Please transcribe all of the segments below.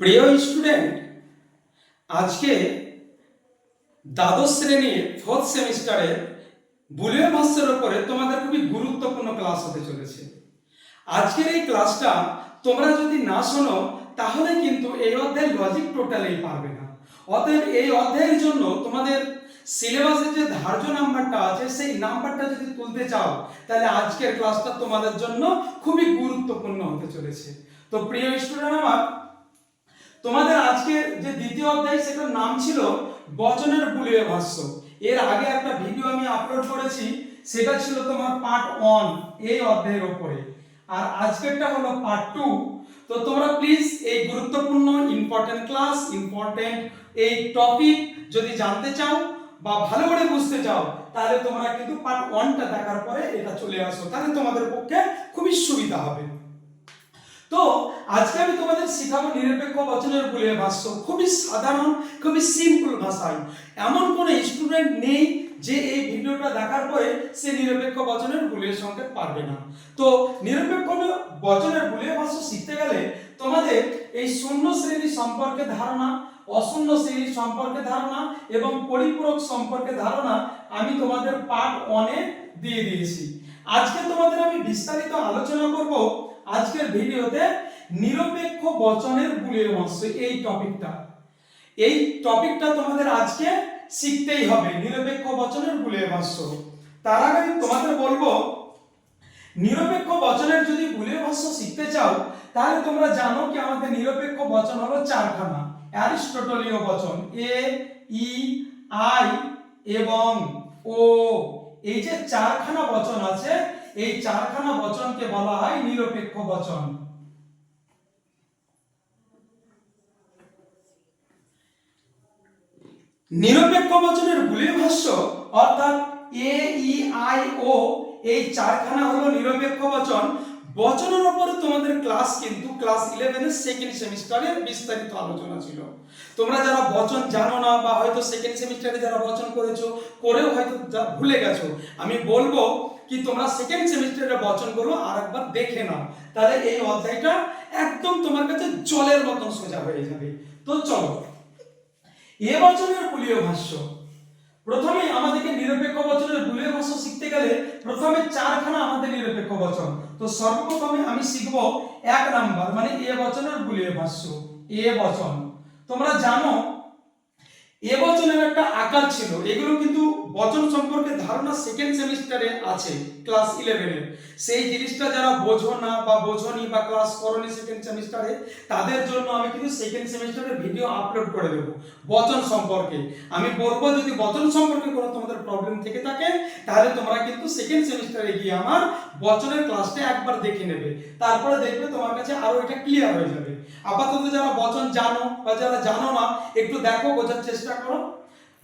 প্রিয় স্টুডেন্ট, আজকে দ্বাদশ শ্রেণির ফোর্থ সেমিস্টারের বুলিয় ভাষ্যের ওপরে তোমাদের খুবই গুরুত্বপূর্ণ ক্লাস হতে চলেছে। আজকের এই ক্লাসটা তোমরা যদি না শোনো, তাহলে কিন্তু এই অধ্যায়ের লজিক টোটালেই পারবে না। অতএব এই অধ্যায়ের জন্য তোমাদের সিলেবাসে যে ধার্য নাম্বারটা আছে, সেই নাম্বারটা যদি তুলতে চাও, তাহলে আজকের ক্লাসটা তোমাদের জন্য খুবই গুরুত্বপূর্ণ হতে চলেছে। তো প্রিয় স্টুডেন্ট আমার তোমাদের আজকের যে দ্বিতীয় অধ্যায়, সেটার নাম ছিল বচনের বুলিয়ে ভাষ্য। এর আগে একটা ভিডিও আমি আপলোড করেছি, সেটা ছিল তোমার পার্ট ওয়ান এই অধ্যায়ের ওপরে। আর আজকেরটা হলো পার্ট টু তো তোমরা প্লিজ এই গুরুত্বপূর্ণ ইম্পর্টেন্ট ক্লাস ইম্পর্টেন্ট এই টপিক যদি জানতে চাও বা ভালো করে বুঝতে চাও, তাহলে তোমরা কিন্তু পার্ট ওয়ানটা দেখার পরে এটা চলে আসো। তাহলে তোমাদের পক্ষে খুবই সুবিধা হবে। তো আজকে আমি তোমাদের শেখাবো নিরপেক্ষ বচনের বুলিয়ে ভাষ্য। খুবই সাধারণ, খুবই সিম্পল ভাষায়। এমন কোনো স্টুডেন্ট নেই যে এই ভিডিওটা দেখার পরে সে নিরপেক্ষ বচনের বুলিয়ে সংকেত পারবে না। তো নিরপেক্ষ বচনের বুলিয়ে ভাষ্য শিখতে গেলে তোমাদের এই শূন্য শ্রেণি সম্পর্কে ধারণা, অশূন্য শ্রেণি সম্পর্কে ধারণা এবং পরিপূরক সম্পর্কে ধারণা আমি তোমাদের পার্ট ওয়ানে দিয়ে দিয়েছি। আজকে তোমাদের আমি বিস্তারিত আলোচনা করব আজকের ভিডিওতে নিরপেক্ষ বচনের বুলিয়ে ভাষ্য এই টপিকটা। এই টপিকটা তোমাদের আজকে শিখতেই হবে, নিরপেক্ষ বচনের বুলিয়ে ভাষ্য তার আগে তোমাদের বলব, নিরপেক্ষ বচনের যদি বুলিয়ে ভাষ্য শিখতে চাও, তাহলে তোমরা জানো কি আমাদের নিরপেক্ষ বচন হলো চারখানা। অ্যারিস্টটলীয় বচন, এ, ই, আই এবং ও। এই যে চারখানা বচন আছে এই চারখানা বচনকে বলা হয় নিরপেক্ষ বচন। নিরপেক্ষ বচনের বুলিয়ে ভাষ্য, অর্থাৎ এ, ই, আই, ও, এই চারখানা হলো নিরপেক্ষ বচন। বচনের উপরে তোমাদের ক্লাস কিন্তু ক্লাস ইলেভেনের সেকেন্ড সেমিস্টারের বিস্তারিত আলোচনা ছিল। তোমরা যারা বচন জানো না বা হয়তো সেকেন্ড সেমিস্টারে যারা বচন করেছ, করেও হয়তো ভুলে গেছো। আমি বলব কি তোমরা সেকেন্ড সেমিস্টারের বচনগুলো আর একবার দেখে নাও। তাহলে এই অধ্যায়টা একদম তোমার কাছে জলের মতন সোজা হয়ে যাবে। তো চলো, এ বচনের বুলীয় ভাষ্য। প্রথমে আমাদেরকে নিরপেক্ষ বচনের বুলীয় ভাষ্য শিখতে গেলে প্রথমে চারখানা আমাদের নিরপেক্ষ বচন। তো সর্বপ্রথমে আমি শিখব এক নাম্বার মানে এ বচনের বুলীয় ভাষ্য, এ বচন। তোমরা জানো এ বচনের একটা আকার ছিল। এগুলো কিন্তু বচন সম্পর্কে ধারণা সেকেন্ড সেমিস্টারে আছে ক্লাস ইলেভেনের সেই জিনিসটা যারা বোঝো না বা বোঝনি বা ক্লাস করনি সেকেন্ড সেমিস্টারে তাদের জন্য আমি কিন্তু সেকেন্ড সেমিস্টারে ভিডিও আপলোড করে দেবো বচন সম্পর্কে। আমি বলব, যদি বচন সম্পর্কে কোনো তোমাদের প্রবলেম থেকে থাকে, তাহলে তোমরা কিন্তু সেকেন্ড সেমিস্টারে গিয়ে আমার বচনের ক্লাসটা একবার দেখে নেবে। তারপরে দেখবে তোমার কাছে আরও এটা ক্লিয়ার হয়ে যাবে। আপাতত যারা বচন জানো বা যারা জানো না, একটু দেখো, বোঝার চেষ্টা করো।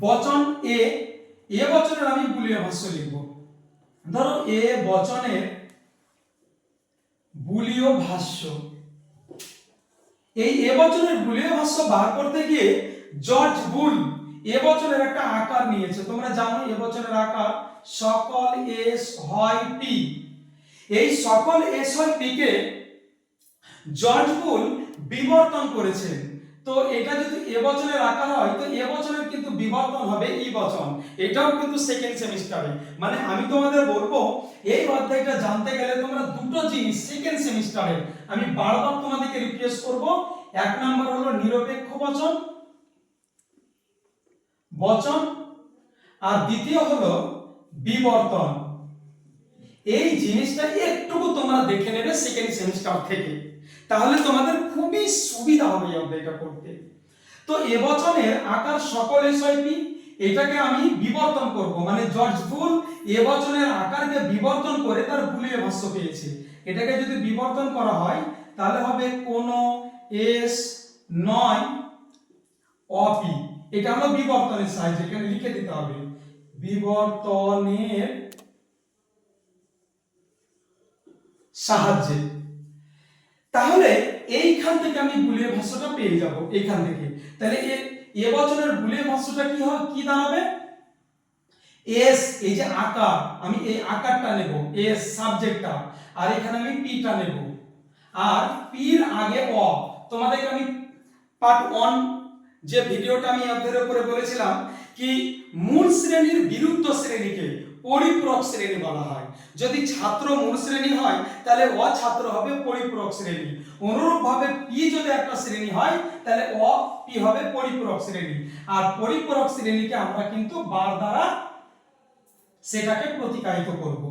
বচন এ এ বচনের আমি ভাষ্য লিখব। ধরো, এ বচনের ভাষ্য। এই এ বচনের ভাষ্য বার করতে গিয়ে জর্জ বুল এ একটা আকার নিয়েছে। তোমরা জানো, এ বচনের আকার সকল এস হয় পি। এই সকল এস হয় পি কে জর্জ বুল বিবর্তন করেছেন তো এটা যদি এ বছরের আকার হয়, তো এ বছরের কিন্তু বিবর্তন হবে ই বচন। এটাও কিন্তু সেকেন্ড সেমিস্টারে মানে আমি তোমাদের বলব, এই অধ্যায়টা জানতে গেলে তোমরা দুটো জিনিস সেকেন্ড সেমিস্টারে আমি বারবার তোমাদেরকে রিকোয়েস্ট করব, এক নাম্বার হলো নিরপেক্ষ বচন বচন, আর দ্বিতীয় হলো বিবর্তন। এই জিনিসটা একটুকু তোমরা দেখে নেবে সেকেন্ড সেমিস্টার থেকে। তাহলে তোমাদের খুবই সুবিধা হবে এই অধ্যায়টা করতে। তো এবছরের আকার সকল এসআইপি এটাকে আমি বিবর্তন করব। মানে জর্জ ফুল এবছরের আকারকে বিবর্তন করে তার বুলিয়ে ভাষ্য পেয়েছে। এটাকে যদি বিবর্তন করা হয়, তাহলে হবে কোন এস নয় অপি এটা হলো বিবর্তনের সাহায্যে এখানে লিখে দিতে হবে। বিবর্তনের সাহায্যে। তাহলে এইখান থেকে আমি গুলিয়ে ভাষ্যটা পেয়ে যাব, এইখান থেকে। তাহলে এ বছরের বুলিয়ে ভাষ্যটা কি হবে কি দাঁড়াবে? এস, এই যে আকার, আমি এই আকারটা নেব, এস, সাবজেক্টটা, আর এখানে আমি পিটা নেব। আর পির আগে অ, তোমাদেরকে আমি পার্ট ওয়ান যে ভিডিওটা আমি আপনাদের উপরে বলেছিলাম কি মূল শ্রেণির বিরুদ্ধ শ্রেণীকে পরিপূরক শ্রেণি বলা হয়। যদি ছাত্র মূল শ্রেণি হয়, তাহলে অ ছাত্র হবে পরিপূরক শ্রেণি। অনুরূপভাবে পি যদি একটা শ্রেণি হয়, তাহলে অ পি হবে পরিপূরক শ্রেণি। আর পরিপূরক শ্রেণীকে আমরা কিন্তু বার দ্বারা সেটাকে প্রতিকায়িত করব।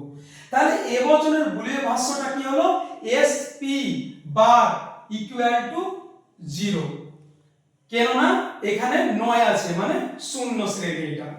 তাহলে এবছরের বুলিয়ে ভাষ্যটা কি হলো? S P bar equal to zero কেননা এখানে নয় আছে মানে শূন্য শ্রেণি এটা।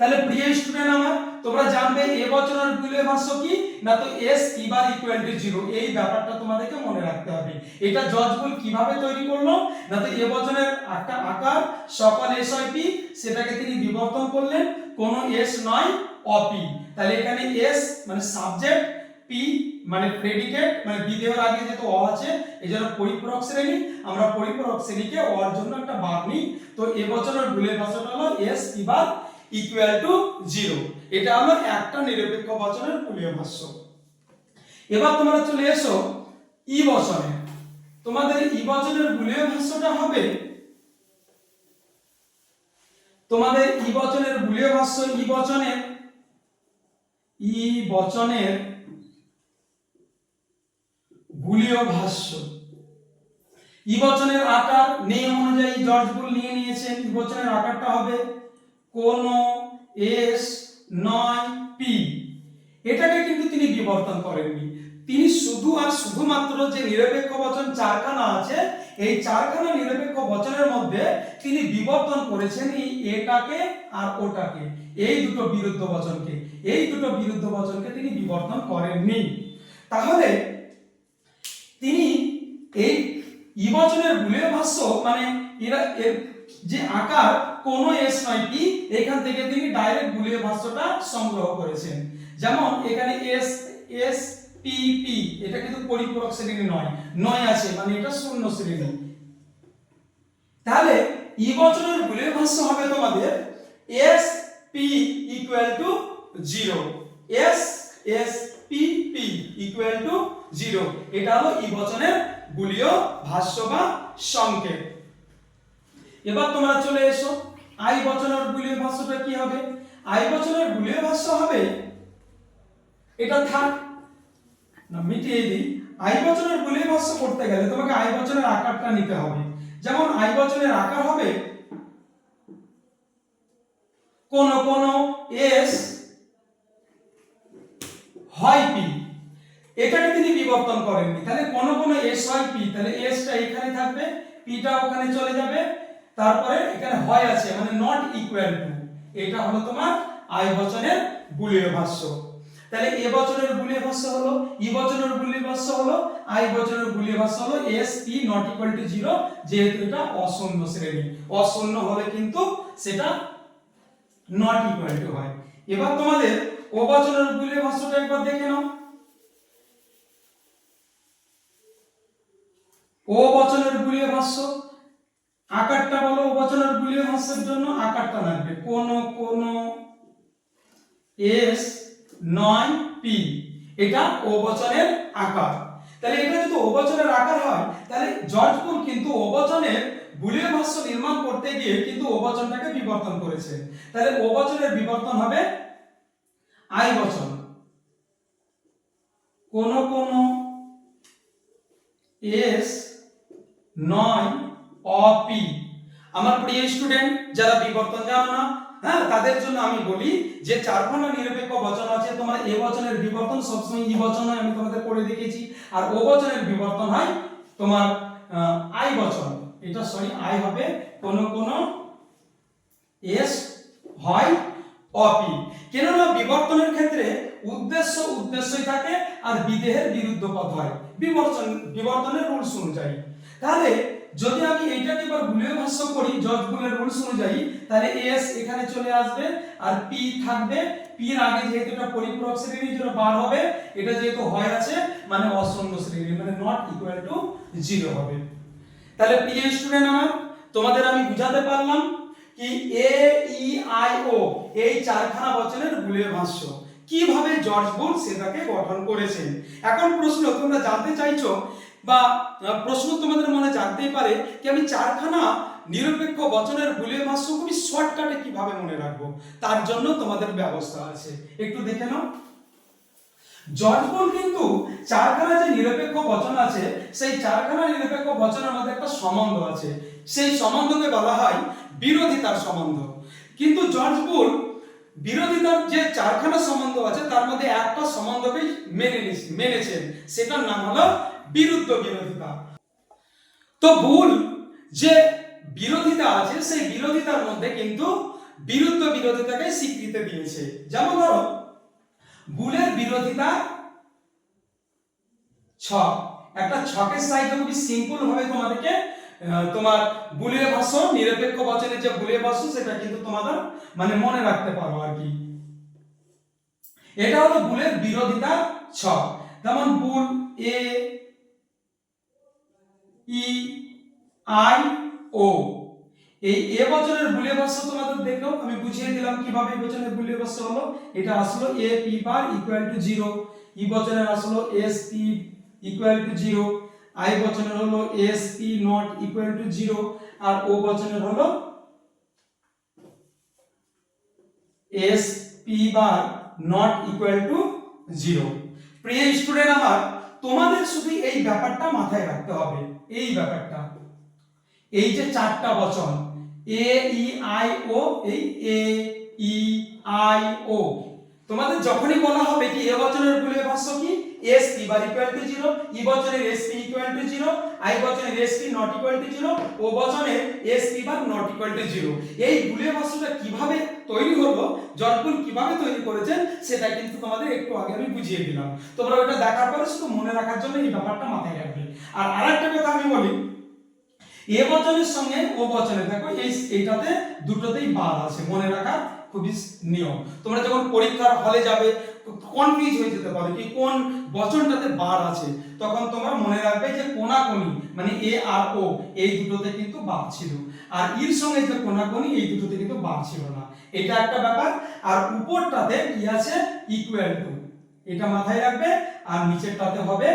তাহলে প্রিয় স্টুডেন্ট আমার, তোমরা জানবে এ এবছরের বুলিয়ে ভাষ্য কি? না তো S P bar equal to zero এই ব্যাপারটা তোমাদেরকে মনে রাখতে হবে। এটা জজ বুল কীভাবে তৈরি করল? না তো এ এবছরের একটা আকার, সকল এস পি সেটাকে তিনি বিবর্তন করলেন, কোন এস নয় অপি তাহলে এখানে এস মানে সাবজেক্ট পি মানে প্রেডিকেট মানে বিদেহের আগে যেহেতু অ আছে, এই জন্য পরিপূরক শ্রেণি, আমরা পরিপূরক শ্রেণীকে অর জন্য একটা বার নিই। তো এবছরের ভুলের ভাষাটা হলো S P bar equal to zero এটা হলো একটা নিরপেক্ষ বচনের পুলীয় ভাষ্য। এবার তোমরা চলে এসো ই বচনে। তোমাদের ই বচনের বুলিয় ভাষ্যটা হবে, তোমাদের ই বচনের বুলিয় ভাষ্য ই বচনের ই বচনের বুলিয় ভাষ্য। ই বচনের আকার নিয়ম অনুযায়ী জর্জ বুল নিয়ে নিয়েছেন। ই বচনের আকারটা হবে কোন এস নয় পি। এটাকে কিন্তু তিনি বিবর্তন করেননি। তিনি শুধু আর শুধুমাত্র যে নিরপেক্ষ বচন চারখানা আছে, এই চারখানা নিরপেক্ষ বচনের মধ্যে তিনি বিবর্তন করেছেন এই এটাকে আর ওটাকে, এই দুটো বিরুদ্ধ বচনকে। এই দুটো বিরুদ্ধ বচনকে তিনি বিবর্তন করেননি। তাহলে তিনি এই ইবচনের বুলের ভাষ্য মানে এরা এর যে আকার, কোন এস নয় পি এখান থেকে তিনি ডাইরেক্ট বুলিয়ে ভাষ্যটা সংগ্রহ করেছেন। যেমন এখানে এস এস, পি পি, এটা কিন্তু পরিপূরক শ্রেণি নয়। নয় আছে মানে এটা শূন্য শ্রেণি। তাহলে ই বচনের বুলিয়ে ভাষ্য হবে তোমাদের, S, P equal to zero S S, P P equal to zero. এটা হলো ই বচনের ভাষ্য বা সংকেত। এবার তোমরা চলে এসো। আই বচনের বুলীয় ভাষ্যটা কি হবে? আই বচনের বুলীয় ভাষ্য হবে, এটা থাক। না, মিটিয়ে দিই। আই বচনের বুলীয় ভাষ্য করতে গেলে তোমাকে আই বচনের আকারটা নিতে হবে। যেমন আই বচনের আকার হবে, কোন কোন এস হয় পি এটাকে তিনি বিবর্তন করেননি। তাহলে কোন কোন এস হয় পি তাহলে এসটা এখানে থাকবে পিটা ওখানে চলে যাবে, তারপরে এখানে হয় আছে মানে নট ইকুয়াল টু এটা হলো তোমার আই বচনের বুলিয় ভাষ্য। তাহলে এ বচনের বুলিয় ভাষ্য হলো ই বচনের বুলিয় ভাষ্য হলো আই বচনের বুলিয় ভাষ্য হলো S P not equal to zero যেহেতু এটা অশূন্য শ্রেণি। অশূন্য হলে কিন্তু সেটা নট ইকুয়াল টু হয়। এবার তোমাদের ও বচনের বুলিয় ভাষ্যটা একবার দেখে নাও। ও বচনের বুলিয় ভাষ্য আকারটা বলো, ও বচনের বুলিয় ভাষ্যের জন্য আকারটা লাগবে। কোন কোন, এস, নয়, পি। এটা ও বচনের আকার। তাহলে এটা যদি ও বচনের আকার হয়, তাহলে জর্জপুর কিন্তু ও বচনের ভাষ্য নির্মাণ করতে গিয়ে কিন্তু ও বচনটাকে বিবর্তন করেছে। তাহলে ও বচনের বিবর্তন হবে আই বচন। কোন কোন, এস নয়, অপি। আমার প্রিয় স্টুডেন্ট যারা বিবর্তন জানো না হ্যাঁ তাদের জন্য আমি বলি যে চারখানা নিরপেক্ষ বচন আছে, তোমার এ বচনের বিবর্তন সবসময় ই বচন হয়, আমি তোমাদের পড়ে দেখেছি। আর ও বচনের বিবর্তন হয় তোমার আই বচন। এটা সরি আই হবে কোন কোন, এস হয় অপি। কেননা বিবর্তনের ক্ষেত্রে উদ্দেশ্য উদ্দেশ্যই থাকে আর বিদেহের বিরুদ্ধ পদ হয়। বিবর্তন, বিবর্তনের রুলস অনুযায়ী। তাহলে যদি আমি এইটাকে এবার বুলিয় ভাষ্য করি, জজ বুলের রুলস অনুযায়ী, তাহলে এস এখানে চলে আসবে আর পি থাকবে। পি এর আগে যেহেতু এটা পরিপূরক শ্রেণির জন্য বার হবে। এটা যেহেতু হয় আছে মানে অশূন্য শ্রেণি মানে নট ইকুয়াল টু জিরো হবে। তাহলে প্রিয় স্টুডেন্ট আমার, তোমাদের আমি বুঝাতে পারলাম কি এ ই আই ও এই চারখানা বচনের বুলিয় ভাষ্য। কীভাবে জর্জ বুল সেটাকে গঠন করেছেন? এখন প্রশ্ন, তোমরা জানতে চাইছো বা প্রশ্ন তোমাদের মনে জানতেই পারে যে আমি চারখানা নিরপেক্ষ বচনের বুলিয়ে ভাষ্য খুবই শর্টকাটে কীভাবে মনে রাখব? তার জন্য তোমাদের ব্যবস্থা আছে। একটু দেখে নাও। জর্জবল কিন্তু চারখানা যে নিরপেক্ষ বচন আছে, সেই চারখানা নিরপেক্ষ বচনের মধ্যে একটা সম্বন্ধ আছে। সেই সম্বন্ধকে বলা হয় বিরোধিতার সম্বন্ধ। কিন্তু জর্জবুল বিরোধিতার যে চারখানা সম্বন্ধ আছে, তার মধ্যে একটা সম্বন্ধকেই মেনে মেনেছেন। সেটার নাম হলো বিরুদ্ধ বিরোধিতা। তো ভুল যে বিরোধিতা আছে, সেই বিরোধিতার মধ্যে কিন্তু বিরুদ্ধ বিরোধিতাকে স্বীকৃতি দিয়েছে। যেমন ধরো, ভুলের বিরোধিতা ছক। একটা ছকের সাহায্যে খুবই সিম্পল ভাবে তোমাদেরকে তোমার বুলিয়ে ভাষ্য নিরপেক্ষ বচনের যে বুলিয়ে ভাষ্য সেটা কিন্তু তোমাদের মানে মনে রাখতে পারো আর কি। এটা হলো বুলের বিরোধিতা ছক। যেমন বুল এ ই, আই, ও। এই এ বচনের বুলিয়ে ভাষ্য তোমাদের দেখো আমি বুঝিয়ে দিলাম কীভাবে এই বচনের বুলিয়ে ভাষ্য হলো। এটা আসলো A P bar equal to zero E বচনের আসলো S P equal to zero I বচনের হলো S P not equal to zero R O বচনের হলো S P bar not equal to zero প্রিয় স্টুডেন্ট আমার তোমাদের শুধু এই ব্যাপারটা মাথায় রাখতে হবে। এই ব্যাপারটা। এই যে চারটা বচন, এ, ই, আই, ও, এই এ, ই, আই, ও। তোমাদের যখনই বলা হবে কি, এ বচনের ভুলে ভাষ্য কি? S P bar equal to zero E বচনের S P equal to zero I বচনের S P not equal to zero O বচনের S P bar not equal to zero এই বুলিয়ে ভাষ্যটা কীভাবে তৈরি হলো জটপুর কীভাবে তৈরি করেছেন সেটা কিন্তু তোমাদের একটু আগে আমি বুঝিয়ে দিলাম। তোমরা ওটা দেখার পরে শুধু মনে রাখার জন্য এই ব্যাপারটা মাথায় রাখবে। আর আরেকটা কথা আমি বলি, এ বচনের সঙ্গে ও বচনে দেখো এই, এইটাতে দুটোতেই বার আছে, মনে রাখার খুবই নিয়ম। তোমরা যখন পরীক্ষার হলে যাবে কনফিউজ হয়ে যেতে পারো? কি কোন বচনটাতে বার আছে? তখন তোমরা মনে রাখবে যে কোনাকোনি মানে এ আর ও, এই দুটোতে কিন্তু বার ছিল। আর ইর সঙ্গে যে কোনাকোনি, এই দুটোতে কিন্তু বার ছিল না। এটা একটা ব্যাপার। আর উপরটাতে কি আছে? ইকুয়াল টু এটা মাথায় রাখবে। আর নিচেরটাতে হবে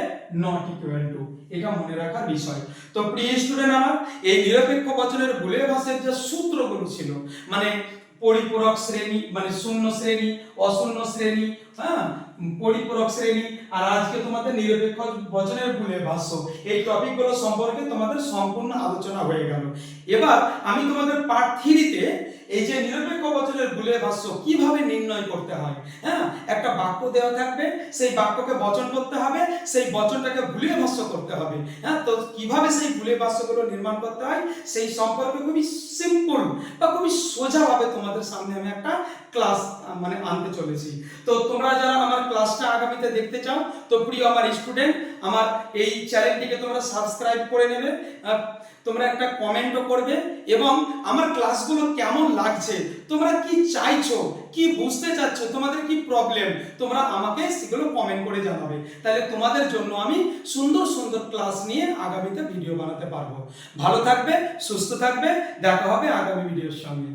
নট ইকুয়াল টু এটা মনে রাখার বিষয়। তো প্রিয় স্টুডেন্ট আমার, এই নিরপেক্ষ বচনের ভুলে ভাষের যে সূত্রগুলো ছিল মানে পরিপূরক শ্রেণি মানে শূন্য শ্রেণি অশূন্য শ্রেণি হ্যাঁ? পরিপূরক শ্রেণি। আর আজকে তোমাদের নিরপেক্ষ বচনের ভুলে ভাষ্য। এই টপিকগুলো সম্পর্কে তোমাদের সম্পূর্ণ আলোচনা হয়ে গেল। এবার আমি তোমাদের পার্ট থ্রিতে এই যে নিরপেক্ষ বচনের ভুলে ভাষ্য, কীভাবে নির্ণয় করতে হয়? হ্যাঁ? একটা বাক্য দেওয়া থাকবে, সেই বাক্যকে বচন করতে হবে, সেই বচনটাকে ভুলে ভাষ্য করতে হবে। হ্যাঁ? তো কীভাবে সেই ভুলে ভাষ্যগুলো নির্মাণ করতে হয়? সেই সম্পর্কে খুবই সিম্পল বা খুবই সোজাভাবে তোমাদের সামনে আমি একটা ক্লাস মানে আনতে চলেছি। তো তোমরা যারা আমার ক্লাসটা আগামীতে দেখতে চাও, তো প্রিয় আমার স্টুডেন্ট আমার এই চ্যানেলটিকে তোমরা সাবস্ক্রাইব করে নেবে। তোমরা একটা কমেন্টও করবে এবং আমার ক্লাসগুলো কেমন লাগছে, তোমরা কি চাইছো, কি বুঝতে চাচ্ছ, তোমাদের কি প্রবলেম তোমরা আমাকে সেগুলো কমেন্ট করে জানাবে। তাহলে তোমাদের জন্য আমি সুন্দর সুন্দর ক্লাস নিয়ে আগামীতে ভিডিও বানাতে পারব। ভালো থাকবে, সুস্থ থাকবে, দেখা হবে আগামী ভিডিওর সঙ্গে।